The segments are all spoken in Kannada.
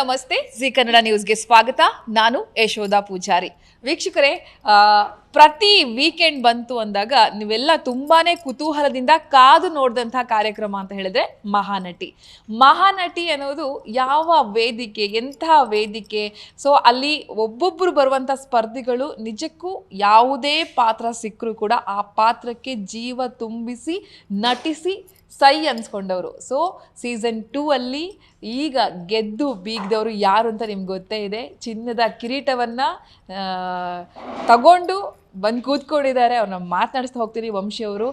ನಮಸ್ತೆ. ಜಿ ಕನ್ನಡ ನ್ಯೂಸ್ಗೆ ಸ್ವಾಗತ. ನಾನು ಯಶೋಧ ಪೂಜಾರಿ. ವೀಕ್ಷಕರೇ ಪ್ರತಿ ವೀಕೆಂಡ್ ಬಂತು ಅಂದಾಗ ನೀವೆಲ್ಲ ತುಂಬಾನೇ ಕುತೂಹಲದಿಂದ ಕಾದು ನೋಡಿದಂಥ ಕಾರ್ಯಕ್ರಮ ಅಂತ ಹೇಳಿದ್ರೆ ಮಹಾನಟಿ. ಮಹಾನಟಿ ಅನ್ನೋದು ಯಾವ ವೇದಿಕೆ, ಎಂಥ ವೇದಿಕೆ? ಸೊ ಅಲ್ಲಿ ಒಬ್ಬೊಬ್ಬರು ಬರುವಂಥ ಸ್ಪರ್ಧಿಗಳು ನಿಜಕ್ಕೂ ಯಾವುದೇ ಪಾತ್ರ ಸಿಕ್ಕರೂ ಕೂಡ ಆ ಪಾತ್ರಕ್ಕೆ ಜೀವ ತುಂಬಿಸಿ, ನಟಿಸಿ ಸೈ ಅನ್ಸ್ಕೊಂಡವರು. ಸೊ ಸೀಸನ್ ಟೂ ಅಲ್ಲಿ ಈಗ ಗೆದ್ದು ಬೀಗ್ದವರು ಯಾರು ಅಂತ ನಿಮ್ಗೆ ಗೊತ್ತೇ ಇದೆ. ಚಿನ್ನದ ಕಿರೀಟವನ್ನ ತಗೊಂಡು ಬಂದು ಕೂತ್ಕೊಂಡಿದ್ದಾರೆ ಅವ್ರನ್ನ ಮಾತನಾಡಿಸ್ತಾ ಹೋಗ್ತೀನಿ ವಂಶಿ ಅವರು.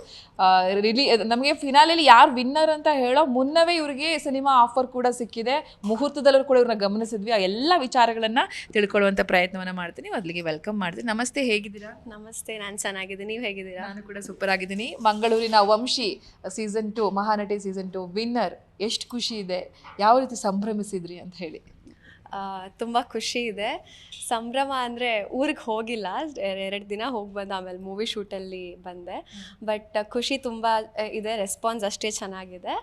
ರಿಲಿ ನಮಗೆ ಫಿನಾಲೆಯಲ್ಲಿ ಯಾರು ವಿನ್ನರ್ ಅಂತ ಹೇಳೋ ಮುನ್ನವೇ ಇವರಿಗೆ ಸಿನಿಮಾ ಆಫರ್ ಕೂಡ ಸಿಕ್ಕಿದೆ. ಮುಹೂರ್ತದಲ್ಲೂ ಕೂಡ ಇವ್ರನ್ನ ಗಮನಿಸಿದ್ವಿ. ಆ ಎಲ್ಲ ವಿಚಾರಗಳನ್ನು ತಿಳ್ಕೊಳ್ಳುವಂಥ ಪ್ರಯತ್ನವನ್ನು ಮಾಡ್ತೀನಿ. ಮೊದಲಿಗೆ ವೆಲ್ಕಮ್ ಮಾಡ್ತೀನಿ. ನಮಸ್ತೆ ಹೇಗಿದ್ದೀರಾ? ನಮಸ್ತೆ ನಾನು ಚೆನ್ನಾಗಿದ್ದೀನಿ. ನೀವು ಹೇಗಿದ್ದೀರಾ? ನಾನು ಕೂಡ ಸೂಪರ್ ಆಗಿದ್ದೀನಿ. ಮಂಗಳೂರಿನ Vamshi season two Mahanati season two winner ಎಷ್ಟು ಖುಷಿ ಇದೆ. ಯಾವ ರೀತಿ ಸಂಭ್ರಮಿಸಿದ್ರಿ ಅಂತ ಹೇಳಿ. ತುಂಬ ಖುಷಿ ಇದೆ. ಸಂಭ್ರಮ ಅಂದರೆ ಊರಿಗೆ ಹೋಗಿಲ್ಲ. ಎರಡು ದಿನ ಹೋಗಿ ಬಂದು ಆಮೇಲೆ ಮೂವಿ ಶೂಟಲ್ಲಿ ಬಂದೆ. ಬಟ್ ಖುಷಿ ತುಂಬ ಇದೆ. ರೆಸ್ಪಾನ್ಸ್ ಅಷ್ಟೇ ಚೆನ್ನಾಗಿದೆ.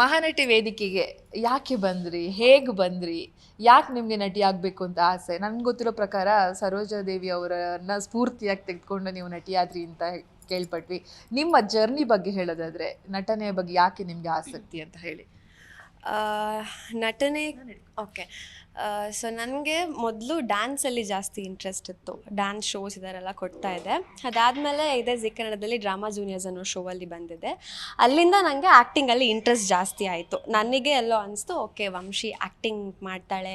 ಮಹಾನಟಿ ವೇದಿಕೆಗೆ ಯಾಕೆ ಬಂದ್ರಿ? ಹೇಗೆ ಬಂದ್ರಿ? ಯಾಕೆ ನಿಮಗೆ ನಟಿ ಆಗಬೇಕು ಅಂತ ಆಸೆ? ನನ್ಗೆ ಗೊತ್ತಿರೋ ಪ್ರಕಾರ ಸರೋಜಾದೇವಿ ಅವರನ್ನ ಸ್ಫೂರ್ತಿಯಾಗಿ ತೆಗೆದುಕೊಂಡು ನೀವು ನಟಿಯಾದ್ರಿ ಅಂತ ಕೇಳ್ಪಟ್ವಿ. ನಿಮ್ಮ ಜರ್ನಿ ಬಗ್ಗೆ ಹೇಳೋದಾದ್ರೆ ನಟನೆಯ ಬಗ್ಗೆ ಯಾಕೆ ನಿಮಗೆ ಆಸಕ್ತಿ ಅಂತ ಹೇಳಿ. ನಟನೆ ಓಕೆ ಸೊ ನನಗೆ ಮೊದಲು ಡ್ಯಾನ್ಸಲ್ಲಿ ಜಾಸ್ತಿ ಇಂಟ್ರೆಸ್ಟ್ ಇತ್ತು. ಡ್ಯಾನ್ಸ್ ಶೋಸ್ ಇದರೆಲ್ಲ ಕೊಡ್ತಾ ಇದೆ ಅದಾದಮೇಲೆ ಇದೇ ಜಿ ಕನ್ನಡದಲ್ಲಿ ಡ್ರಾಮಾ ಜೂನಿಯರ್ಸ್ ಅನ್ನೋ ಶೋವಲ್ಲಿ ಬಂದಿದೆ. ಅಲ್ಲಿಂದ ನನಗೆ ಆ್ಯಕ್ಟಿಂಗಲ್ಲಿ ಇಂಟ್ರೆಸ್ಟ್ ಜಾಸ್ತಿ ಆಯಿತು. ನನಗೆ ಎಲ್ಲೋ ಅನಿಸ್ತು, ಓಕೆ, ವಂಶಿ ಆ್ಯಕ್ಟಿಂಗ್ ಮಾಡ್ತಾಳೆ.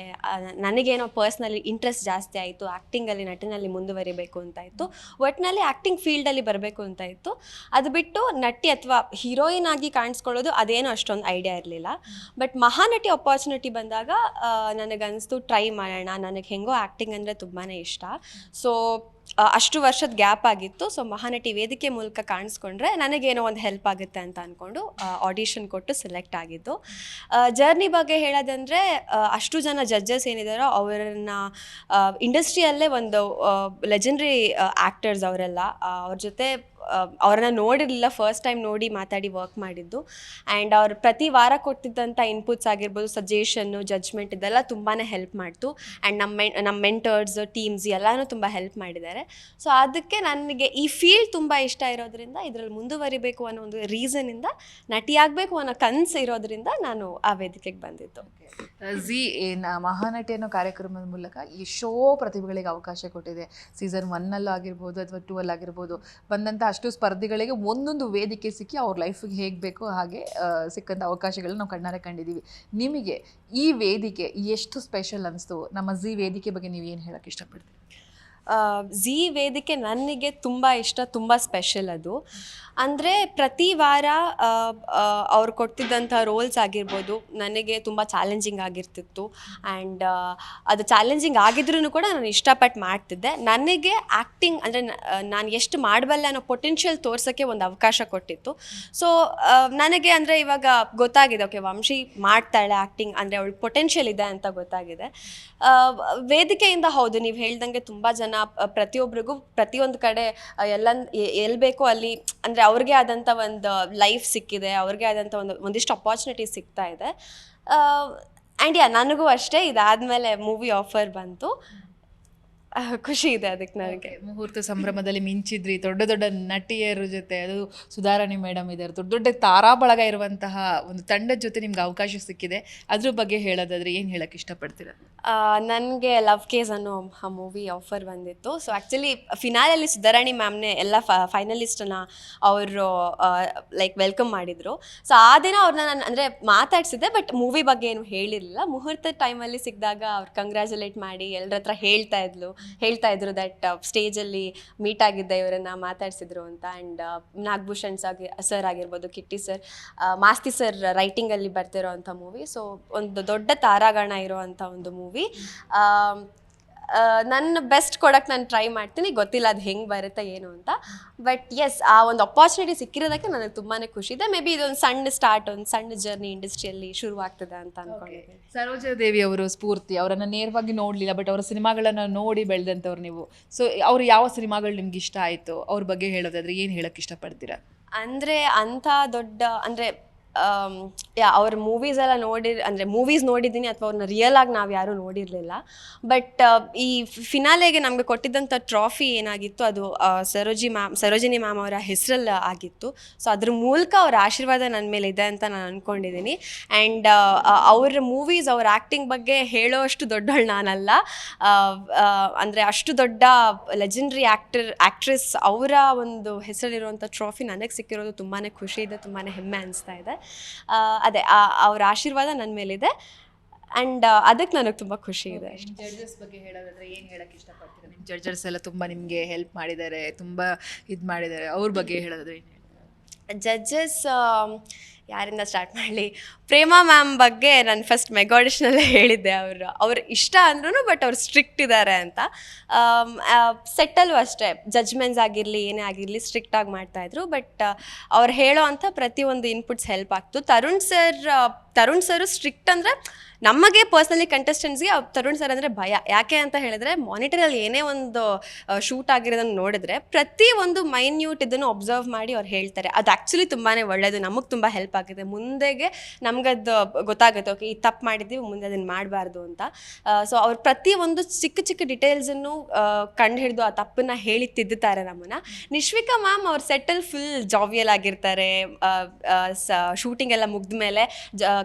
ನನಗೇನೋ ಪರ್ಸ್ನಲಿ ಇಂಟ್ರೆಸ್ಟ್ ಜಾಸ್ತಿ ಆಯಿತು. ಆ್ಯಕ್ಟಿಂಗಲ್ಲಿ ನಟಿನಲ್ಲಿ ಮುಂದುವರಿಬೇಕು ಅಂತ ಇತ್ತು. ಒಟ್ಟಿನಲ್ಲಿ ಆ್ಯಕ್ಟಿಂಗ್ ಫೀಲ್ಡಲ್ಲಿ ಬರಬೇಕು ಅಂತ ಇತ್ತು. ಅದು ಬಿಟ್ಟು ನಟಿ ಅಥವಾ ಹೀರೋಯಿನ್ ಆಗಿ ಕಾಣಿಸ್ಕೊಳ್ಳೋದು ಅದೇನೋ ಅಷ್ಟೊಂದು ಐಡಿಯಾ ಇರಲಿಲ್ಲ. ಬಟ್ ಮಹಾನಟಿ ಅಪಾರ್ಚುನಿಟಿ ಬಂದಾಗ ನನಗನ್ನಿಸ್ತು ಟ್ರೈ ಮಾಡೋಣ. ನನಗೆ ಹೆಂಗೋ ಆ್ಯಕ್ಟಿಂಗ್ ಅಂದರೆ ತುಂಬಾ ಇಷ್ಟ. ಸೊ ಅಷ್ಟು ವರ್ಷದ ಗ್ಯಾಪ್ ಆಗಿತ್ತು. ಸೊ ಮಹಾನಟಿ ವೇದಿಕೆ ಮೂಲಕ ಕಾಣಿಸ್ಕೊಂಡ್ರೆ ನನಗೇನೋ ಒಂದು ಹೆಲ್ಪ್ ಆಗುತ್ತೆ ಅಂತ ಅಂದ್ಕೊಂಡು ಆಡಿಷನ್ ಕೊಟ್ಟು ಸೆಲೆಕ್ಟ್ ಆಗಿದ್ದು. ಜರ್ನಿ ಬಗ್ಗೆ ಹೇಳೋದಂದರೆ ಅಷ್ಟು ಜನ ಜಡ್ಜಸ್ ಏನಿದಾರೋ ಅವರನ್ನ ಇಂಡಸ್ಟ್ರಿಯಲ್ಲೇ ಒಂದು ಲೆಜೆಂಡ್ರಿ ಆ್ಯಕ್ಟರ್ಸ್ ಅವರೆಲ್ಲ ಅವ್ರ ಜೊತೆ ಅವ್ರನ್ನ ನೋಡಿರಲಿಲ್ಲ ಫಸ್ಟ್ ಟೈಮ್ ನೋಡಿ ಮಾತಾಡಿ ವರ್ಕ್ ಮಾಡಿದ್ದು. ಆ್ಯಂಡ್ ಅವ್ರು ಪ್ರತಿ ವಾರ ಕೊಟ್ಟಿದ್ದಂಥ ಇನ್ಪುಟ್ಸ್ ಆಗಿರ್ಬೋದು ಸಜೆಷನ್ನು ಜಡ್ಜ್ಮೆಂಟ್ ಇದೆಲ್ಲ ತುಂಬಾ ಹೆಲ್ಪ್ ಮಾಡ್ತು. ಆ್ಯಂಡ್ ನಮ್ಮ ನಮ್ಮ ಮೆಂಟರ್ಸ್ ಟೀಮ್ಸ್ ಎಲ್ಲನೂ ತುಂಬ ಹೆಲ್ಪ್ ಮಾಡಿದ್ದಾರೆ. ಸೊ ಅದಕ್ಕೆ ನನಗೆ ಈ ಫೀಲ್ಡ್ ತುಂಬ ಇಷ್ಟ ಇರೋದ್ರಿಂದ, ಇದರಲ್ಲಿ ಮುಂದುವರಿಬೇಕು ಅನ್ನೋ ಒಂದು ರೀಸನಿಂದ ನಟಿಯಾಗಬೇಕು ಅನ್ನೋ ಕನಸು ಇರೋದ್ರಿಂದ ನಾನು ಆ ವೇದಿಕೆಗೆ ಬಂದಿದ್ದು. ಜಿ ಮಹಾನಟಿ ಅನ್ನೋ ಕಾರ್ಯಕ್ರಮದ ಮೂಲಕ ಎಷ್ಟೋ ಪ್ರತಿಭೆಗಳಿಗೆ ಅವಕಾಶ ಕೊಟ್ಟಿದೆ. ಸೀಸನ್ ಒನ್ನಲ್ಲೂ ಆಗಿರ್ಬೋದು, ಅಥವಾ ಟೂ ಅಲ್ಲಿ ಆಗಿರ್ಬೋದು ಬಂದಂಥ ಅಷ್ಟು ಸ್ಪರ್ಧಿಗಳಿಗೆ ಒಂದೊಂದು ವೇದಿಕೆ ಸಿಕ್ಕಿ ಅವ್ರ ಲೈಫಿಗೆ ಹೇಗೆ ಬೇಕೋ ಹಾಗೆ ಸಿಕ್ಕಂಥ ಅವಕಾಶಗಳನ್ನ ನಾವು ಕಣ್ಣಾರೆ ಕಂಡಿದ್ದೀವಿ ನಿಮಗೆ ಈ ವೇದಿಕೆ ಎಷ್ಟು ಸ್ಪೆಷಲ್ ಅನಿಸ್ತು? ನಮ್ಮ ಜಿ ವೇದಿಕೆ ಬಗ್ಗೆ ನೀವು ಏನು ಹೇಳೋಕ್ಕೆ ಇಷ್ಟಪಡ್ತೀರಿ? ಝೀ ವೇದಿಕೆ ನನಗೆ ತುಂಬ ಇಷ್ಟ, ತುಂಬ ಸ್ಪೆಷಲ್ ಅದು. ಅಂದರೆ ಪ್ರತಿ ವಾರ ಅವ್ರು ಕೊಡ್ತಿದ್ದಂಥ ರೋಲ್ಸ್ ಆಗಿರ್ಬೋದು, ನನಗೆ ತುಂಬ ಚಾಲೆಂಜಿಂಗ್ ಆಗಿರ್ತಿತ್ತು. ಆ್ಯಂಡ್ ಅದು ಚಾಲೆಂಜಿಂಗ್ ಆಗಿದ್ರೂ ಕೂಡ ನಾನು ಇಷ್ಟಪಟ್ಟು ಮಾಡ್ತಿದ್ದೆ. ನನಗೆ ಆ್ಯಕ್ಟಿಂಗ್ ಅಂದರೆ ನಾನು ಎಷ್ಟು ಮಾಡಬಲ್ಲೆ ಅನ್ನೋ ಪೊಟೆನ್ಷಿಯಲ್ ತೋರ್ಸೋಕ್ಕೆ ಒಂದು ಅವಕಾಶ ಕೊಟ್ಟಿತ್ತು. ಸೊ ನನಗೆ ಅಂದರೆ ಇವಾಗ ಗೊತ್ತಾಗಿದೆ ಓಕೆ ವಂಶಿ ಮಾಡ್ತಾಳೆ ಆ್ಯಕ್ಟಿಂಗ್ ಅಂದರೆ ಅವಳು ಪೊಟೆನ್ಷಿಯಲ್ ಇದೆ ಅಂತ ಗೊತ್ತಾಗಿದೆ. ವೇದಿಕೆಯಿಂದ ಹೌದು, ನೀವು ಹೇಳ್ದಂಗೆ ತುಂಬ ಜನ ಆ, ಪ್ರತಿಯೊಬ್ಬರಿಗೂ ಪ್ರತಿಯೊಂದು ಕಡೆ ಎಲ್ಲ ಎಲ್ಲಿ ಬೇಕೋ ಅಲ್ಲಿ ಅಂದರೆ ಅವ್ರಿಗೆ ಆದಂಥ ಒಂದು ಲೈಫ್ ಸಿಕ್ಕಿದೆ ಅವ್ರಿಗೆ ಆದಂಥ ಒಂದು ಒಂದಿಷ್ಟು ಅಪಾರ್ಚುನಿಟಿ ಸಿಗ್ತಾ ಇದೆ. ಆ್ಯಂಡ್ ಯಾ ನನಗೂ ಅಷ್ಟೇ ಇದಾದಮೇಲೆ ಮೂವಿ ಆಫರ್ ಬಂತು. ಖುಷಿ ಇದೆ ಅದಕ್ಕೆ ನನಗೆ. ಮುಹೂರ್ತ ಸಂಭ್ರಮದಲ್ಲಿ ಮಿಂಚಿದ್ರಿ. ದೊಡ್ಡ ದೊಡ್ಡ ನಟಿಯರ ಜೊತೆ ಅದು ಸುಧಾರಾಣಿ ಮೇಡಮ್ ಇದ್ದಾರೆ. ದೊಡ್ಡ ದೊಡ್ಡ ತಾರಾ ಬಳಗ ಇರುವಂತಹ ಒಂದು ತಂಡದ ಜೊತೆ ನಿಮ್ಗೆ ಅವಕಾಶ ಸಿಕ್ಕಿದೆ. ಅದ್ರ ಬಗ್ಗೆ ಹೇಳೋದಾದ್ರೆ ಏನು ಹೇಳಕ್ಕೆ ಇಷ್ಟಪಡ್ತೀರಾ? ನನಗೆ ಲವ್ ಕೇಸ್ ಅನ್ನೋ ಆ ಮೂವಿ ಆಫರ್ ಬಂದಿತ್ತು. ಸೊ ಆ್ಯಕ್ಚುಲಿ ಫಿನಾಲಲ್ಲಿ ಸುಧಾರಾಣಿ ಮ್ಯಾಮ್ನೇ ಎಲ್ಲ ಫೈನಲಿಸ್ಟನ್ನ ಅವರು ಲೈಕ್ ವೆಲ್ಕಮ್ ಮಾಡಿದರು. ಸೊ ಆ ದಿನ ಅವ್ರನ್ನ ನಾನು ಅಂದರೆ ಮಾತಾಡಿಸಿದ್ದೆ ಬಟ್ ಮೂವಿ ಬಗ್ಗೆ ಏನು ಹೇಳಿರಲಿಲ್ಲ. ಮುಹೂರ್ತದ ಟೈಮಲ್ಲಿ ಸಿಕ್ಕಿದಾಗ ಅವ್ರು ಕಂಗ್ರ್ಯಾಚುಲೇಟ್ ಮಾಡಿ ಎಲ್ಲರ ಹತ್ರ ಹೇಳ್ತಾ ಇದ್ಲು. ಹೇಳ್ತಾ ಇದ್ರು ದಟ್ ಸ್ಟೇಜಲ್ಲಿ ಮೀಟ್ ಆಗಿದ್ದ ಇವರನ್ನ ಮಾತಾಡ್ಸಿದ್ರು ಅಂತ. ಆ್ಯಂಡ್ ನಾಗಭೂಷಣ್ ಆಗಿ ಸರ್ ಆಗಿರ್ಬೋದು, ಕಿಟ್ಟಿ ಸರ್ ಮಾಸ್ತಿ ಸರ್ ರೈಟಿಂಗಲ್ಲಿ ಬರ್ತಿರೋ ಅಂಥ ಮೂವಿ ಸೊ ಒಂದು ದೊಡ್ಡ ತಾರಾಗಣ ಇರೋ ಅಂಥ ಒಂದು ಮೂವಿ ನನ್ನ ಬೆಸ್ಟ್ ಕೊಡೋಕ್ಕೆ ನಾನು ಟ್ರೈ ಮಾಡ್ತೀನಿ. ಗೊತ್ತಿಲ್ಲ ಅದು ಹೆಂಗೆ ಬರುತ್ತೆ ಏನು ಅಂತ. ಬಟ್ ಎಸ್ ಆ ಒಂದು ಅಪಾರ್ಚುನಿಟಿ ಸಿಕ್ಕಿರೋದಕ್ಕೆ ನನಗೆ ತುಂಬಾ ಖುಷಿ ಇದೆ. ಮೇ ಬಿ ಇದೊಂದು ಸಣ್ಣ ಸ್ಟಾರ್ಟ್ ಒಂದು ಸಣ್ಣ ಜರ್ನಿ ಇಂಡಸ್ಟ್ರಿಯಲ್ಲಿ ಶುರು ಆಗ್ತದೆ ಅಂತ ಅನ್ಕೊಂಡಿದ್ದೀನಿ. ಸರೋಜಾದೇವಿ ಅವರು ಸ್ಫೂರ್ತಿ ಅವರನ್ನು ನೇರವಾಗಿ ನೋಡಲಿಲ್ಲ ಬಟ್ ಅವರ ಸಿನಿಮಾಗಳನ್ನು ನೋಡಿ ಬೆಳೆದಂಥವ್ರು ನೀವು. ಸೊ ಅವ್ರು ಯಾವ ಸಿನಿಮಾಗಳು ನಿಮ್ಗೆ ಇಷ್ಟ ಆಯಿತು? ಅವ್ರ ಬಗ್ಗೆ ಹೇಳೋದಾದ್ರೆ ಏನು ಹೇಳೋಕ್ಕೆ ಇಷ್ಟಪಡ್ತೀರಾ? ಅಂದರೆ ಅಂಥ ದೊಡ್ಡ ಅಂದರೆ ಯಾ, ಅವ್ರ ಮೂವೀಸ್ ಎಲ್ಲ ನೋಡಿ ಅಂದರೆ ಮೂವೀಸ್ ನೋಡಿದ್ದೀನಿ ಅಥವಾ ಅವ್ರನ್ನ ರಿಯಲ್ ಆಗಿ ನಾವು ಯಾರೂ ನೋಡಿರಲಿಲ್ಲ. ಬಟ್ ಈ ಫಿನಾಲೆಗೆ ನಮಗೆ ಕೊಟ್ಟಿದ್ದಂಥ ಟ್ರಾಫಿ ಏನಾಗಿತ್ತು, ಅದು ಸರೋಜಿ ಮ್ಯಾಮ್, ಸರೋಜಿನಿ ಮ್ಯಾಮ್ ಅವರ ಹೆಸರಲ್ಲಿ ಆಗಿತ್ತು. ಸೊ ಅದ್ರ ಮೂಲಕ ಅವ್ರ ಆಶೀರ್ವಾದ ನನ್ನ ಮೇಲೆ ಇದೆ ಅಂತ ನಾನು ಅಂದ್ಕೊಂಡಿದ್ದೀನಿ ಆ್ಯಂಡ್ ಅವ್ರ ಮೂವೀಸ್ ಅವ್ರ ಆ್ಯಕ್ಟಿಂಗ್ ಬಗ್ಗೆ ಹೇಳೋ ಅಷ್ಟು ದೊಡ್ಡವಳು ನಾನಲ್ಲ ಅಂದರೆ ಅಷ್ಟು ದೊಡ್ಡ ಲೆಜೆಂಡ್ರಿ ಆ್ಯಕ್ಟರ್ ಆ್ಯಕ್ಟ್ರೆಸ್ ಅವರ ಒಂದು ಹೆಸರಲ್ಲಿರುವಂಥ ಟ್ರಾಫಿ ನನಗೆ ಸಿಕ್ಕಿರೋದು ತುಂಬಾ ಖುಷಿ ಇದೆ ತುಂಬಾ ಹೆಮ್ಮೆ ಅನಿಸ್ತಾ ಇದೆ. ಅದೇ ಆ- ಅವ್ರ ಆಶೀರ್ವಾದ ನನ್ನ ಮೇಲಿದೆ. ಆ್ಯಂಡ್ ಅದಕ್ಕೆ ನನಗೆ ತುಂಬ ಖುಷಿ ಇದೆ. ಜಡ್ಜಸ್ ಬಗ್ಗೆ ಹೇಳೋದಾದ್ರೆ ಏನು ಇಷ್ಟಪಡ್ತೀರಾ? ನಿಮ್ಮ ಜಡ್ಜಸ್ ಎಲ್ಲ ತುಂಬ ನಿಮಗೆ ಹೆಲ್ಪ್ ಮಾಡಿದ್ದಾರೆ ತುಂಬ ಇದು ಮಾಡಿದ್ದಾರೆ. ಅವ್ರ ಬಗ್ಗೆ ಹೇಳೋದಾದ್ರೆ ಏನು ಜಡ್ಜಸ್ ಯಾರಿಂದ ಸ್ಟಾರ್ಟ್ ಮಾಡಲಿ? ಪ್ರೇಮಾ ಮ್ಯಾಮ್ ಬಗ್ಗೆ ನಾನು ಫಸ್ಟ್ ಮೆಗಾಡಿಷನಲ್ಲೇ ಹೇಳಿದ್ದೆ ಅವರು. ಅವ್ರು ಇಷ್ಟ ಅಂದ್ರೂ ಬಟ್ ಅವ್ರು ಸ್ಟ್ರಿಕ್ಟ್ ಇದ್ದಾರೆ ಅಂತ. ಸೆಟ್ಟಲ್ಲೂ ಅಷ್ಟೇ. ಜಜ್ಮೆಂಟ್ಸ್ ಆಗಿರಲಿ, ಏನೇ ಆಗಿರಲಿ ಸ್ಟ್ರಿಕ್ಟಾಗಿ ಮಾಡ್ತಾಯಿದ್ರು ಬಟ್ ಅವ್ರು ಹೇಳೋ ಅಂಥ ಪ್ರತಿಯೊಂದು inputs help ಆಗ್ತು. Tarun sir Tarun sir strict ಅಂದರೆ ನಮಗೆ ಪರ್ಸ್ನಲಿ ಕಂಟೆಸ್ಟೆಂಟ್ಸ್ಗೆ ತರುಣ್ ಸರ್ ಅಂದರೆ ಭಯ. ಯಾಕೆ ಅಂತ ಹೇಳಿದ್ರೆ ಮಾನಿಟರಲ್ಲಿ ಏನೇ ಒಂದು ಶೂಟ್ ಆಗಿರೋದನ್ನು ನೋಡಿದ್ರೆ ಪ್ರತಿ ಒಂದು ಮೈನ್ಯೂಟ್ ಇದನ್ನು ಒಬ್ಸರ್ವ್ ಮಾಡಿ ಅವ್ರು ಹೇಳ್ತಾರೆ. ಅದು ಆ್ಯಕ್ಚುಲಿ ತುಂಬಾ ಒಳ್ಳೆಯದು ನಮಗೆ ತುಂಬ ಹೆಲ್ಪ್ ಆಗಿದೆ ಮುಂದೆಗೆ ನಮಗದು ಗೊತ್ತಾಗುತ್ತೆ, ಓಕೆ, ಈ ತಪ್ಪು ಮಾಡಿದ್ದೀವಿ, ಮುಂದೆ ಅದನ್ನು ಮಾಡಬಾರ್ದು ಅಂತ. ಸೊ ಅವ್ರು ಪ್ರತಿ ಒಂದು ಚಿಕ್ಕ ಚಿಕ್ಕ ಡಿಟೇಲ್ಸನ್ನು ಕಂಡು ಹಿಡಿದು ಆ ತಪ್ಪನ್ನು ಹೇಳಿ ತಿದ್ದುತ್ತಾರೆ ನಮ್ಮನ್ನು. ನಿಶ್ವಿಕಾ ಮ್ಯಾಮ್ ಅವ್ರ ಸೆಟಲ್ ಫುಲ್ ಜಾವಿಯಲ್ ಆಗಿರ್ತಾರೆ. ಶೂಟಿಂಗ್ ಎಲ್ಲ ಮುಗ್ದ ಮೇಲೆ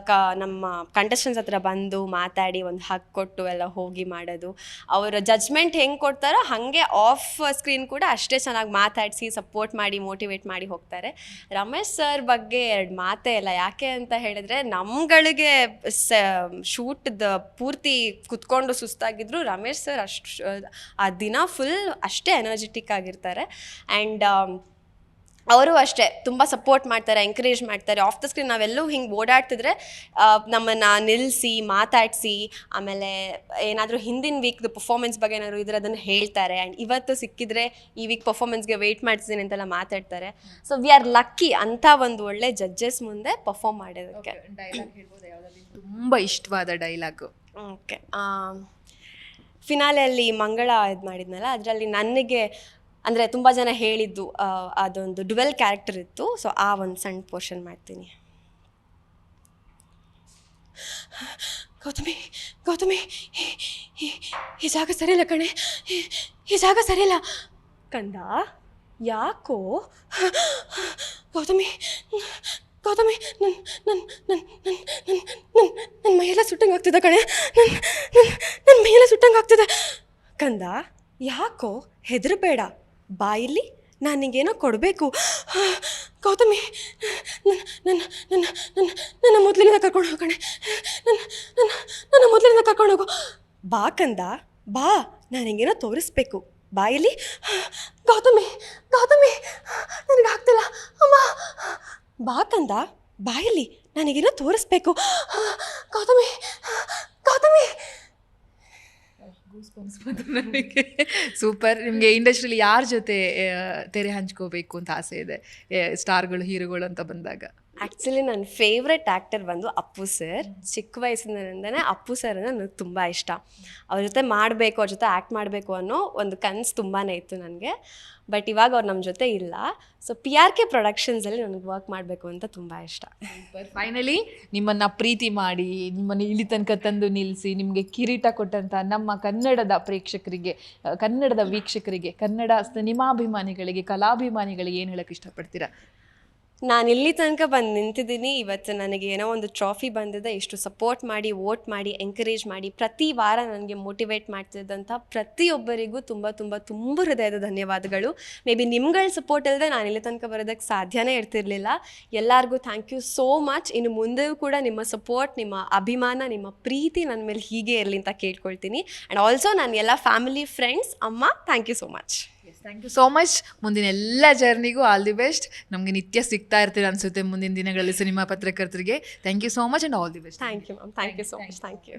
ಕ, ನಮ್ಮ ಕಂಟೆಸ್ಟೆಂಟ್ಸ್ ಹತ್ರ ಬಂದು ಮಾತಾಡಿ ಒಂದು ಹಕ್ ಕೊಟ್ಟು ಎಲ್ಲ ಹೋಗಿ ಮಾಡೋದು. ಅವರ ಜಜ್ಮೆಂಟ್ ಹೆಂಗೆ ಕೊಡ್ತಾರೋ ಹಾಗೆ ಆಫ್ ಸ್ಕ್ರೀನ್ ಕೂಡ ಅಷ್ಟೇ ಚೆನ್ನಾಗಿ ಮಾತಾಡಿಸಿ ಸಪೋರ್ಟ್ ಮಾಡಿ ಮೋಟಿವೇಟ್ ಮಾಡಿ ಹೋಗ್ತಾರೆ. ರಮೇಶ್ ಸರ್ ಬಗ್ಗೆ ಎರಡು ಮಾತೇ ಇಲ್ಲ. ಯಾಕೆ ಅಂತ ಹೇಳಿದ್ರೆ ನಮ್ಗಳಿಗೆ ಶೂಟ್ದ ಪೂರ್ತಿ ಕುತ್ಕೊಂಡು ಸುಸ್ತಾಗಿದ್ರು ರಮೇಶ್ ಸರ್ ಅಷ್ಟು, ಆ ದಿನ ಫುಲ್ ಅಷ್ಟೇ ಎನರ್ಜೆಟಿಕ್ ಆಗಿರ್ತಾರೆ. ಆ್ಯಂಡ್ ಅವರು ಅಷ್ಟೇ ತುಂಬ ಸಪೋರ್ಟ್ ಮಾಡ್ತಾರೆ ಎಂಕರೇಜ್ ಮಾಡ್ತಾರೆ. ಆಫ್ ದ ಸ್ಕ್ರೀನ್ ನಾವೆಲ್ಲೂ ಹಿಂಗೆ ಓಡಾಡ್ತಿದ್ರೆ ನಮ್ಮನ್ನು ನಿಲ್ಲಿಸಿ ಮಾತಾಡಿಸಿ ಆಮೇಲೆ ಏನಾದರೂ ಹಿಂದಿನ ವೀಕ್ದು ಪರ್ಫಾರ್ಮೆನ್ಸ್ ಬಗ್ಗೆ ಏನಾದರೂ ಇದ್ರೆ ಅದನ್ನು ಹೇಳ್ತಾರೆ. ಆ್ಯಂಡ್ ಇವತ್ತು ಸಿಕ್ಕಿದ್ರೆ ಈ ವೀಕ್ ಪರ್ಫಾರ್ಮೆನ್ಸ್ಗೆ ವೆಯ್ಟ್ ಮಾಡ್ತಿದ್ದೀನಿ ಅಂತೆಲ್ಲ ಮಾತಾಡ್ತಾರೆ. ಸೊ ವಿ ಆರ್ ಲಕ್ಕಿ ಅಂಥ ಒಂದು ಒಳ್ಳೆ ಜಡ್ಜಸ್ ಮುಂದೆ ಪರ್ಫಾರ್ಮ್ ಮಾಡೋದಕ್ಕೆ ತುಂಬ ಇಷ್ಟವಾದ ಡೈಲಾಗು ಓಕೆ ಫಿನಾಲೆಯಲ್ಲಿ ಮಂಗಳ ಇದು ಮಾಡಿದ್ನಲ್ಲ ಅದರಲ್ಲಿ ನನಗೆ ಅಂದರೆ ತುಂಬ ಜನ ಹೇಳಿದ್ದು ಅದೊಂದು ಡುವೆಲ್ ಕ್ಯಾರೆಕ್ಟರ್ ಇತ್ತು. ಸೊ ಆ ಒಂದು ಸಣ್ಣ ಪೋರ್ಷನ್ ಮಾಡ್ತೀನಿ. ಗೌತಮಿ ಗೌತಮಿ, ಈ- ಜಾಗ ಸರಿಯಿಲ್ಲ ಕಣೆ. ಈ- ಜಾಗ ಸರಿಯಿಲ್ಲ. ಕಂದ, ಯಾಕೋ? ಗೌತಮಿ ಗೌತಮಿ ನನ್ನ ನನ್ನ ನನ್ನ ನನ್ನ ನನ್ನ ನನ್ನ ನನ್ನ ಮೈಯೆಲ್ಲ ಸುಟ್ಟಂಗೆ ಆಗ್ತಿದೆ ಕಣೆ. ನನ್ನ ನನ್ನ ನನ್ನ ಮೈಯೆಲ್ಲ ಸುಟ್ಟಂಗೆ ಆಗ್ತಿದೆ. ಕಂದ, ಯಾಕೋ ಹೆದರಬೇಡ. ಬಾಯಿಲಿ ನಾನು ನಿಂಗೇನೋ ಕೊಡಬೇಕು. ಗೌತಮಿ, ನನ್ನ ನನ್ನ ನನ್ನ ನನ್ನ ಮೊದಲಿನಿಂದ ಕರ್ಕೊಂಡು ಹೋಗಣೆ ನನ್ನ ನನ್ನ ನನ್ನ ಮೊದಲಿನಿಂದ ಕರ್ಕೊಂಡು ಹೋಗು. ಬಾ ಕಂದ, ಬಾ ನಾನು ಹಿಂಗೇನೋ ತೋರಿಸ್ಬೇಕು. ಬಾಯಲ್ಲಿ, ಗೌತಮಿ ಗೌತಮಿ, ನನಗೆ ಆಗ್ತಿಲ್ಲ. ಅಮ್ಮ. ಬಾ ಕಂದ, ಬಾಯಲ್ಲಿ ನನಗೇನೋ ತೋರಿಸ್ಬೇಕು. ಗೌತಮಿ ಗೌತಮಿ. ಸೂಪರ್ ನಿಮಗೆ. ಇಂಡಸ್ಟ್ರಿಯಲ್ಲಿ ಯಾರ ಜೊತೆ ತೆರೆ ಹಂಚ್ಕೋಬೇಕು ಅಂತ ಆಸೆ ಇದೆ? ಸ್ಟಾರ್ಗಳು ಹೀರೋಗಳು ಅಂತ ಬಂದಾಗ. ಆ್ಯಕ್ಚುಲಿ ನನ್ನ ಫೇವ್ರೆಟ್ ಆ್ಯಕ್ಟರ್ ಬಂದು ಅಪ್ಪು ಸರ್ ಚಿಕ್ಕ ವಯಸ್ಸಿನಿಂದನೇ ಅಪ್ಪು ಸರ್ ಅಂದರೆ ನನಗೆ ತುಂಬ ಇಷ್ಟ. ಅವ್ರ ಜೊತೆ ಮಾಡಬೇಕು, ಅವ್ರ ಜೊತೆ ಆ್ಯಕ್ಟ್ ಮಾಡಬೇಕು ಅನ್ನೋ ಒಂದು ಕನಸು ತುಂಬಾ ಇತ್ತು ನನಗೆ. ಬಟ್ ಇವಾಗ ಅವ್ರು ನಮ್ಮ ಜೊತೆ ಇಲ್ಲ. ಸೊ ಪಿ ಆರ್ ಕೆ ಪ್ರೊಡಕ್ಷನ್ಸಲ್ಲಿ ನನಗೆ ವರ್ಕ್ ಮಾಡಬೇಕು ಅಂತ ತುಂಬ ಇಷ್ಟ. ಫೈನಲಿ ನಿಮ್ಮನ್ನು ಪ್ರೀತಿ ಮಾಡಿ, ನಿಮ್ಮನ್ನು ಇಲ್ಲಿ ತನಕ ತಂದು ನಿಲ್ಲಿಸಿ ನಿಮಗೆ ಕಿರೀಟ ಕೊಟ್ಟಂಥ ನಮ್ಮ ಕನ್ನಡದ ಪ್ರೇಕ್ಷಕರಿಗೆ ಕನ್ನಡದ ವೀಕ್ಷಕರಿಗೆ, ಕನ್ನಡ ಸಿನಿಮಾಭಿಮಾನಿಗಳಿಗೆ, ಕಲಾಭಿಮಾನಿಗಳಿಗೆ ಏನು ಹೇಳೋಕ್ಕೆ ಇಷ್ಟಪಡ್ತೀರಾ? ನಾನು ಇಲ್ಲಿ ತನಕ ಬಂದು ನಿಂತಿದ್ದೀನಿ. ಇವತ್ತು ನನಗೆ ಏನೋ ಒಂದು ಟ್ರಾಫಿ ಬಂದಿದೆ. ಇಷ್ಟು ಸಪೋರ್ಟ್ ಮಾಡಿ ವೋಟ್ ಮಾಡಿ ಎಂಕರೇಜ್ ಮಾಡಿ, ಪ್ರತಿ ವಾರ ನನಗೆ ಮೋಟಿವೇಟ್ ಮಾಡ್ತಿದ್ದಂಥ ಪ್ರತಿಯೊಬ್ಬರಿಗೂ ತುಂಬ ತುಂಬ ತುಂಬ ಹೃದಯದ ಧನ್ಯವಾದಗಳು. ಮೇ ಬಿ ನಿಮ್ಗಳ ಸಪೋರ್ಟ್ ಇಲ್ಲದೆ ನಾನು ಇಲ್ಲಿ ತನಕ ಬರೋದಕ್ಕೆ ಸಾಧ್ಯನೇ ಇರ್ತಿರ್ಲಿಲ್ಲ. ಎಲ್ಲರಿಗೂ ಥ್ಯಾಂಕ್ ಯು ಸೋ ಮಚ್ ಇನ್ನು ಮುಂದೆಯೂ ಕೂಡ ನಿಮ್ಮ ಸಪೋರ್ಟ್ ನಿಮ್ಮ ಅಭಿಮಾನ, ನಿಮ್ಮ ಪ್ರೀತಿ ನನ್ನ ಮೇಲೆ ಹೀಗೆ ಇರಲಿ ಅಂತ ಕೇಳ್ಕೊಳ್ತೀನಿ. ಆ್ಯಂಡ್ ಆಲ್ಸೋ ನಾನು ಎಲ್ಲ ಫ್ಯಾಮಿಲಿ ಫ್ರೆಂಡ್ಸ್ ಅಮ್ಮ thank you so much thank you so much ಮುಂದಿನ ಎಲ್ಲ ಜರ್ನಿಗೂ ಆಲ್ ದಿ ಬೆಸ್ಟ್ ನಮಗೆ ನಿತ್ಯ ಸಿಗ್ತಾ ಇರ್ತೀರ ಅನ್ಸುತ್ತೆ ಮುಂದಿನ ದಿನಗಳಲ್ಲಿ ಸಿನಿಮಾ ಪತ್ರಕರ್ತರಿಗೆ. Thank you so much and all the best thank you ma'am thank you so much thank you